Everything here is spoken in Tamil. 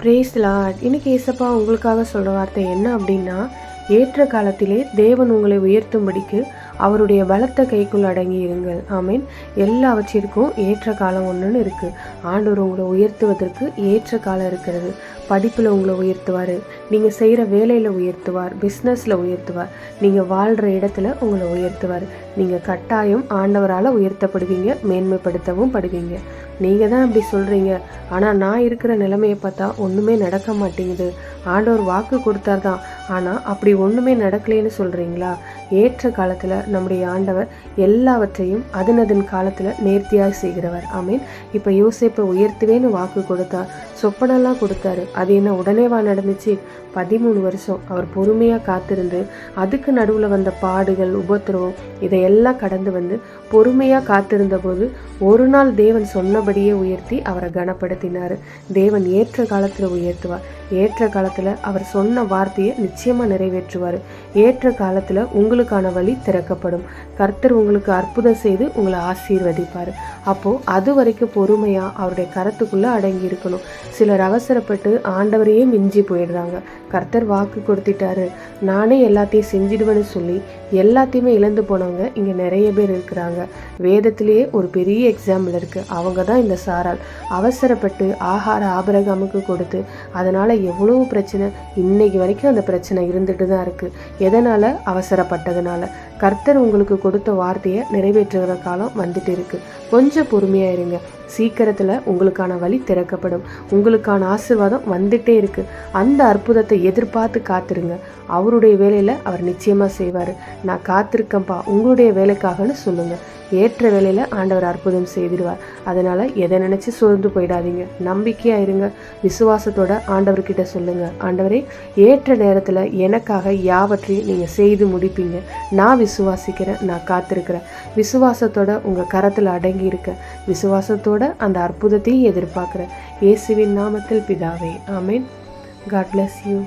பிரேஸ் இன்னைக்கு ஏசப்பா உங்களுக்காக சொல்கிற வார்த்தை என்ன அப்படின்னா ஏற்ற காலத்திலே தேவன் உங்களை உயர்த்தும்படிக்கு அவருடைய பலத்த கைக்குள் அடங்கி இருங்கள். ஆமீன் எல்லாவற்றிற்கும் ஏற்ற காலம் ஒன்றுன்னு இருக்குது ஆண்டவர் உங்களை உயர்த்துவதற்கு ஏற்ற காலம் இருக்கிறது. படிப்பில் உங்களை உயர்த்துவார். நீங்கள் செய்கிற வேலையில் உயர்த்துவார். பிஸ்னஸில் உயர்த்துவார். நீங்கள் வாழ்கிற இடத்துல உங்களை உயர்த்துவார். நீங்கள் கட்டாயம் ஆண்டவரால் உயர்த்தப்படுவீங்க மேன்மைப்படுத்தவும் படுவீங்க. நீங்கள் தான் அப்படி சொல்கிறீங்க ஆனால் நான் இருக்கிற நிலைமையை பார்த்தா ஒன்றுமே நடக்க மாட்டேங்குது. ஆண்டவர் வாக்கு கொடுத்தார் தான் ஆனால் அப்படி ஒன்றுமே நடக்கலைன்னு சொல்கிறீங்களா ஏற்ற காலத்தில் நம்முடைய ஆண்டவர் எல்லாவற்றையும் அதனதன் காலத்தில் நேர்த்தியாக செய்கிறவர். ஆமீன். இப்போ யோசிப்பை உயர்த்துவேன்னு வாக்கு கொடுத்தார் சொப்பனெல்லாம் கொடுத்தாரு. அது என்ன உடனேவா நடந்துச்சு? பதிமூணு வருஷம் அவர் பொறுமையாக காத்திருந்து அதுக்கு நடுவில் வந்த பாடுகள் உபத்திரவம் இதையெல்லாம் கடந்து வந்து பொறுமையாக காத்திருந்த போது ஒரு நாள் தேவன் சொன்னபடியே உயர்த்தி அவரை கனப்படுத்தினார். தேவன் ஏற்ற காலத்தில் உயர்த்துவார். ஏற்ற காலத்தில் அவர் சொன்ன வார்த்தையை நிச்சயமாக நிறைவேற்றுவார். ஏற்ற காலத்தில் உங்களுக்கான வழி திறக்கப்படும். கர்த்தர் உங்களுக்கு அற்புதம் செய்து உங்களை ஆசீர்வதிப்பார். அப்போது அது வரைக்கும் பொறுமையாக அவருடைய கரத்துக்குள்ளே அடங்கி இருக்கணும். சிலர் அவசரப்பட்டு ஆண்டவரையே மிஞ்சி போயிடுறாங்க. கர்த்தர் வாக்கு கொடுத்துட்டாரு. நானே எல்லாத்தையும் செஞ்சிடுவேன்னு சொல்லி எல்லாத்தையுமே இழந்து போனவங்க இங்கே நிறைய பேர் இருக்கிறாங்க. வேதத்திலேயே ஒரு பெரிய எக்ஸாம்பிள் இருக்குது அவங்க தான் இந்த சாரால். அவசரப்பட்டு ஆகார ஆபரகாமுக்கு கொடுத்து அதனால் எவ்வளோ பிரச்சனை? இன்னைக்கு வரைக்கும் அந்த பிரச்சனை இருந்துட்டு தான் இருக்குது எதனால்? அவசரப்பட்டதுனால. கர்த்தர் உங்களுக்கு கொடுத்த வார்த்தையை நிறைவேற்றுகிற காலம் வந்துட்டு இருக்கு. கொஞ்சம் பொறுமையாக இருங்க. சீக்கிரத்தில் உங்களுக்கான வழி திறக்கப்படும். உங்களுக்கான ஆசிர்வாதம் வந்துட்டே இருக்கு. அந்த அற்புதத்தை எதிர்பார்த்து காத்துருங்க. அவருடைய வேலையில் அவர் நிச்சயமாக செய்வார். நான் காத்திருக்கேன்ப்பா. உங்களுடைய வேலைக்காகன்னு சொல்லுங்கள் ஏற்ற வேலையில் ஆண்டவர் அற்புதம் செய்திடுவார் அதனால் எதை நினச்சி சோர்ந்து போயிடாதீங்க. நம்பிக்கையாக இருங்க. விசுவாசத்தோட ஆண்டவர்கிட்ட சொல்லுங்கள் ஆண்டவரே ஏற்ற நேரத்தில் எனக்காக யாவற்றையும் நீங்கள் செய்து முடிப்பீங்க. நான் விசுவாசிக்கிறேன் நான் காத்திருக்கிறேன். விசுவாசத்தோட உங்கள் கரத்தில் அடங்கி இருக்க. விசுவாசத்தோட அந்த அற்புதத்தையும் எதிர்பார்க்குறேன். இயேசுவின் நாமத்தில் பிதாவே ஆமேன். God bless you